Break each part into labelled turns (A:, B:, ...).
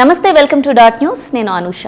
A: నమస్తే welcome to dot news. నేను అనూష.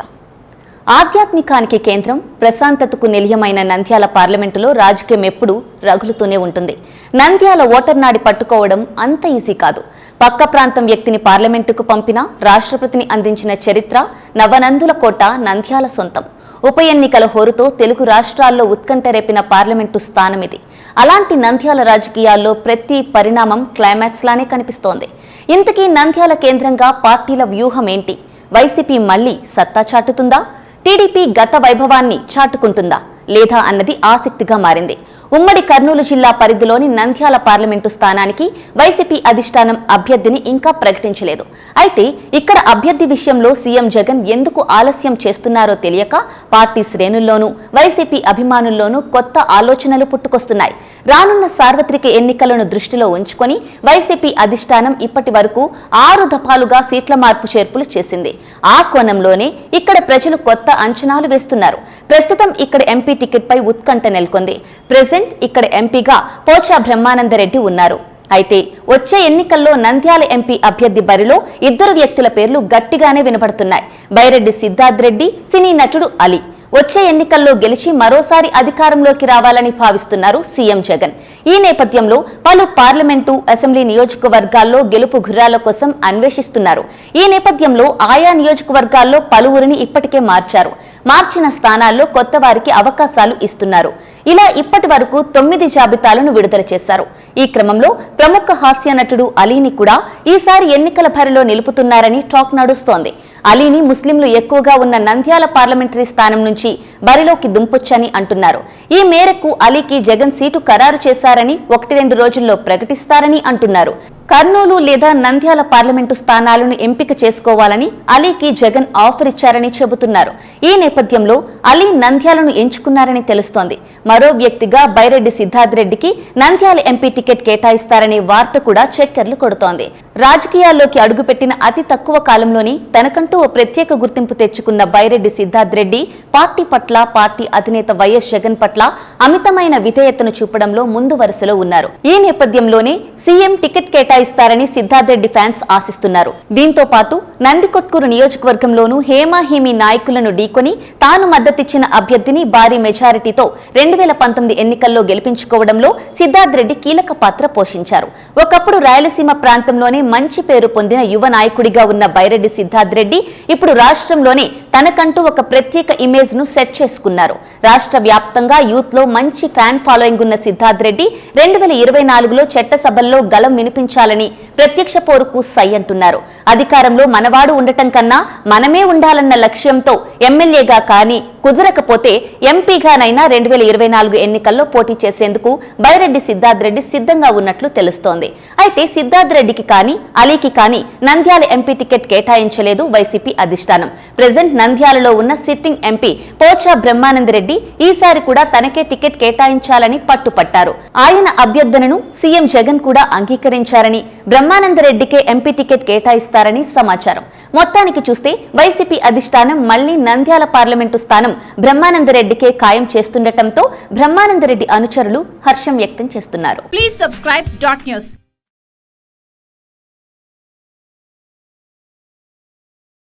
A: ఆధ్యాత్మికానికి కేంద్రం ప్రశాంతతకు నిలయమైన నంద్యాల పార్లమెంటులో రాజకీయం ఎప్పుడూ రగులుతూనే ఉంటుంది. నంద్యాల ఓటర్ నాడి పట్టుకోవడం అంత ఈజీ కాదు. పక్క ప్రాంతం వ్యక్తిని పార్లమెంటుకు పంపిన రాష్ట్రపతిని అందించిన చరిత్ర నవనందుల కోట నంద్యాల సొంతం. ఉప ఎన్నికల హోరుతో తెలుగు రాష్ట్రాల్లో ఉత్కంఠ రేపిన పార్లమెంటు స్థానం ఇది. అలాంటి నంద్యాల రాజకీయాల్లో ప్రతి పరిణామం క్లైమాక్స్ లానే కనిపిస్తోంది. ఇంతకీ నంద్యాల కేంద్రంగా పార్టీల వ్యూహం ఏంటి? వైసీపీ మళ్ళీ సత్తా చాటుతుందా? టీడీపీ గత వైభవాన్ని చాటుకుంటుందా? లేదా అన్నది ఆసక్తిగా మారింది. ఉమ్మడి కర్నూలు జిల్లా పరిధిలోని నంద్యాల పార్లమెంటు స్థానానికి వైసీపీ అధిష్టానం అభ్యర్థిని ఇంకా ప్రకటించలేదు. అయితే ఇక్కడ అభ్యర్థి విషయంలో సీఎం జగన్ ఎందుకు ఆలస్యం చేస్తున్నారో తెలియక పార్టీ శ్రేణుల్లోనూ వైసీపీ అభిమానుల్లోనూ కొత్త ఆలోచనలు పుట్టుకొస్తున్నాయి. రానున్న సార్వత్రిక ఎన్నికలను దృష్టిలో ఉంచుకొని వైసీపీ అధిష్టానం ఇప్పటి వరకు ఆరు దఫాలుగా సీట్ల మార్పు చేర్పులు చేసింది. ఆ కోణంలోనే ఇక్కడ ప్రజలు కొత్త అంచనాలు వేస్తున్నారు. ప్రస్తుతం ఇక్కడ ఎంపీ టికెట్ పై ఉత్కంఠ నెలకొంది. ప్రెసెంట్ ఇక్కడ ఎంపీగా పోచా బ్రహ్మానందరెడ్డి ఉన్నారు. అయితే వచ్చే ఎన్నికల్లో నంద్యాల ఎంపీ అభ్యర్థి బరిలో ఇద్దరు వ్యక్తుల పేర్లు గట్టిగానే వినపడుతున్నాయి. బైరెడ్డి సిద్ధార్థ్ రెడ్డి సినీ నటుడు అలీ. వచ్చే ఎన్నికల్లో గెలిచి మరోసారి అధికారంలోకి రావాలని భావిస్తున్నారు సీఎం జగన్. ఈ నేపథ్యంలో పలు పార్లమెంటు అసెంబ్లీ నియోజకవర్గాల్లో గెలుపు గుర్రాల కోసం అన్వేషిస్తున్నారు. ఈ నేపథ్యంలో ఆయా నియోజకవర్గాల్లో పలువురిని ఇప్పటికే మార్చారు. మార్చిన స్థానాల్లో కొత్త వారికి అవకాశాలు ఇస్తున్నారు. ఇలా ఇప్పటి వరకు తొమ్మిది జాబితాలను విడుదల చేశారు. ఈ క్రమంలో ప్రముఖ హాస్య నటుడు అలీని కూడా ఈసారి ఎన్నికల భరిలో నిలుపుతున్నారని టాక్ నడుస్తోంది. అలీని ముస్లింలు ఎక్కువగా ఉన్న నంద్యాల పార్లమెంటరీ స్థానం నుంచి బరిలోకి దుంపొచ్చని అంటున్నారు. ఈ మేరకు అలీకి జగన్ సీటు ఖరారు చేశారని ఒకటి రెండు రోజుల్లో ప్రకటిస్తారని అంటున్నారు. కర్నూలు లేదా నంద్యాల పార్లమెంటు స్థానాలను ఎంపిక చేసుకోవాలని అలీకి జగన్ ఆఫర్ ఇచ్చారని చెబుతున్నారు. ఈ నేపథ్యంలో అలీ నంద్యాలను ఎంచుకున్నారని తెలుస్తోంది. మరో వ్యక్తిగా బైరెడ్డి సిద్ధార్థ్ రెడ్డికి నంద్యాల ఎంపీ టికెట్ కేటాయిస్తారనే వార్త కూడా చక్కర్లు కొడుతోంది. రాజకీయాల్లోకి అడుగుపెట్టిన అతి తక్కువ కాలంలోని తనకంటూ ఓ ప్రత్యేక గుర్తింపు తెచ్చుకున్న బైరెడ్డి సిద్ధార్థ్ రెడ్డి పార్టీ పట్ల పార్టీ అధినేత వైఎస్ జగన్ పట్ల అమితమైన విధేయతను చూపడంలో ముందు వరుసలో ఉన్నారు. ఈ నేపథ్యంలోనే సీఎం టికెట్ కేటాయిస్తారని సిద్ధార్థ్ రెడ్డి ఫ్యాన్స్ ఆశిస్తున్నారు. దీంతో పాటు నందికొట్కూరు నియోజకవర్గంలోనూ హేమాహేమి నాయకులను ఢీకొని తాను మద్దతిచ్చిన అభ్యర్థిని భారీ మెజారిటీతో రెండు వేల పంతొమ్మిది ఎన్నికల్లో గెలిపించుకోవడంలో సిద్ధార్థ్ రెడ్డి కీలక పాత్ర పోషించారు. ఒకప్పుడు రాయలసీమ ప్రాంతంలోనే మంచి పేరు పొందిన యువ నాయకుడిగా ఉన్న బైరెడ్డి సిద్ధార్థ్ రెడ్డి ఇప్పుడు రాష్ట్రంలోనే తనకంటూ ఒక ప్రత్యేక ఇమేజ్ ను సెట్ చేసుకున్నారు. రాష్ట్ర వ్యాప్తంగా యూత్లో మంచి ఫ్యాన్ ఫాలోయింగ్ ఉన్న సిద్ధార్థ్ రెడ్డి రెండు వేల ఇరవై నాలుగులో చట్టసభల్లో గలం వినిపించాలని ప్రత్యక్ష పోరుకు సై అంటున్నారు. అధికారంలో మనవాడు ఉండటం కన్నా మనమే ఉండాలన్న లక్ష్యంతో ఎమ్మెల్యేగా కానీ కుదరకపోతే ఎంపీగానైనా రెండు వేల ఇరవై నాలుగు ఎన్నికల్లో పోటీ చేసేందుకు బైరెడ్డి సిద్ధార్థ్ రెడ్డి సిద్ధంగా ఉన్నట్లు తెలుస్తోంది. అయితే సిద్ధార్థ్ రెడ్డికి కానీ అలీకి కానీ నంద్యాల ఎంపీ టికెట్ కేటాయించలేదు వైసీపీ అధిష్టానం. ప్రజెంట్ నంద్యాలలో ఉన్న సిట్టింగ్ ఎంపీ పోచా బ్రహ్మానందరెడ్డి ఈసారి కూడా తనకే టికెట్ కేటాయించాలని పట్టుపట్టారు. ఆయన అభ్యర్థనను సీఎం జగన్ కూడా అంగీకరించారని బ్రహ్మానందరెడ్డికే ఎంపీ టికెట్ కేటాయిస్తారని సమాచారం. మొత్తానికి చూస్తే వైసీపీ అధిష్టానం మళ్ళీ నంద్యాల పార్లమెంటు స్థానం బ్రహ్మానందరెడ్డికే ఖాయం చేస్తుండటంతో బ్రహ్మానందరెడ్డి అనుచరులు హర్షం వ్యక్తం చేస్తున్నారు.
B: Please subscribe dot news